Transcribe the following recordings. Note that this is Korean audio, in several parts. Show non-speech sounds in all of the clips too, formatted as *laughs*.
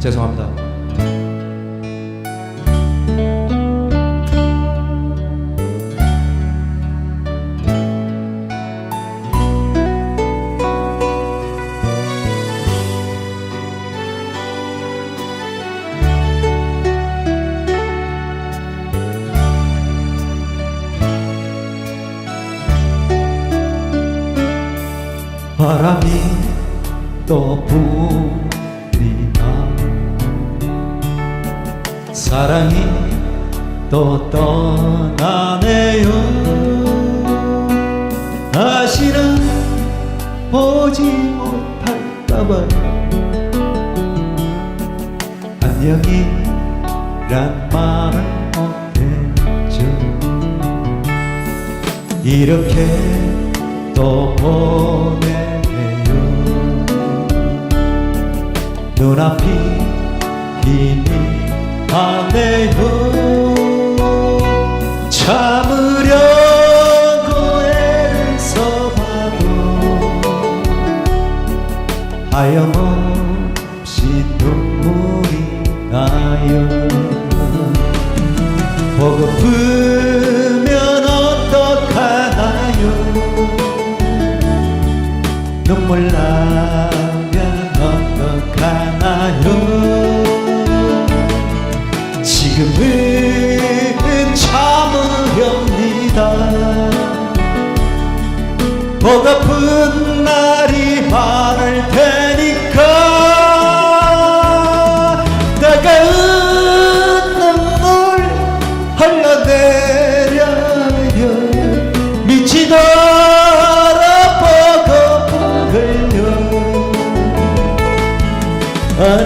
죄송합니다. 부리나 사랑이 또 떠나네요. 다시는 보지 못할까봐. 안녕이란 말을 못했죠. 이렇게 또 보내 눈앞이 희미하네요. 참으려고 애를 써봐도 하염없이 눈물이 나요. 보고프면 어떡하나요? 눈물 나 면 어떡하나요? 지금은 참으렵니다. 보고픈 날이 많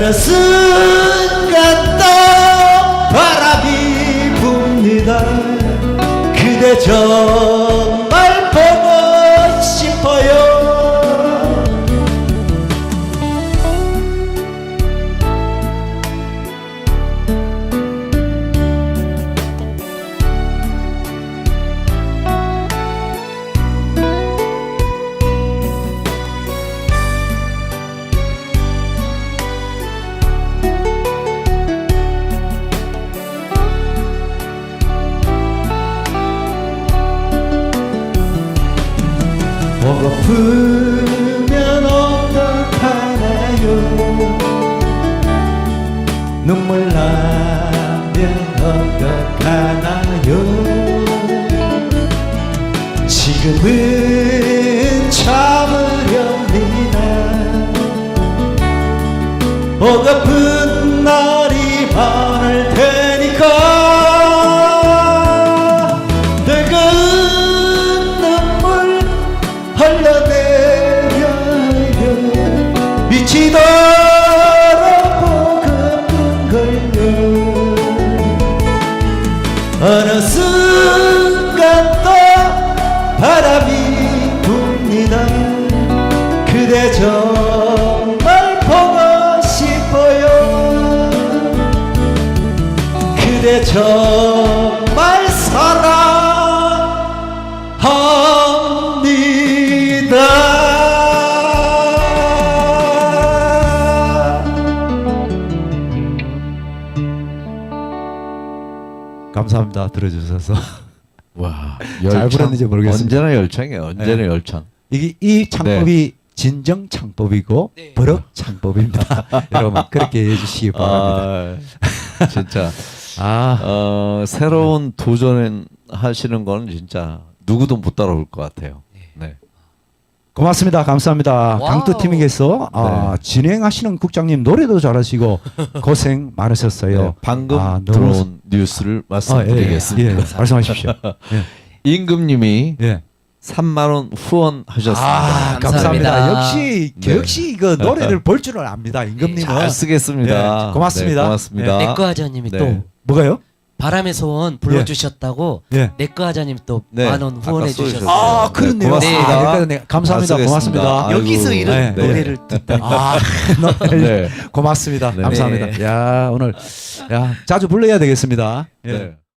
어느 순간 또 바람이 붑니다. 그대 정 보고프면 어떡하나요? 눈물 나면 어떡하나요? 지금은 참으렵니다 보고픈 어느 순간 또 바람이 붑니다. 그대 정말 보고 싶어요. 그대 정말 감사합니다 들어주셔서 *laughs* 와, 잘 부르는지 모르겠습니다. 언제나 열창이에요. 언제나 네. 열창. 이게 이 창법이 진정 창법이고 네. 버럭 창법입니다. *laughs* 여러분 그렇게 해주시기 바랍니다. 아, 진짜 *laughs* 아, 어, 새로운 도전 하시는 거는 진짜 누구도 못 따라올 것 같아요. 네. 고맙습니다. 감사합니다. 강도 팀에게서 아, 네. 진행하시는 국장님 노래도 잘하시고 *laughs* 고생 많으셨어요. 네, 방금 아, 너무- 들어온 뉴스를 아, 예, 말씀드리겠습니다. 예, 말씀하십시오. 예. *laughs* 임금님이 예. 3만 원 후원하셨습니다. 아, 감사합니다. 감사합니다. 역시 네. 역시 그 노래를 볼 줄은 압니다. 임금님은 잘 쓰겠습니다. 예, 고맙습니다. 네, 고맙습니다. 내꺼 하자님이 네. 또 뭐가요? 바람의 소원 불러주셨다고 예. 내꺼 하자님 또 네, 만 원 후원해. 주셨어요. 아, 네, 그렇네요. 고맙습니다. 아, 그러니까 네, 감사합니다. 잘 쓰겠습니다. 고맙습니다. 아이고, 여기서 이런 네. 노래를 듣다니. 아, *laughs* 노래를 네. 고맙습니다. 네. 감사합니다. 야, 오늘 야, 자주 불러야 되겠습니다. 예. 네.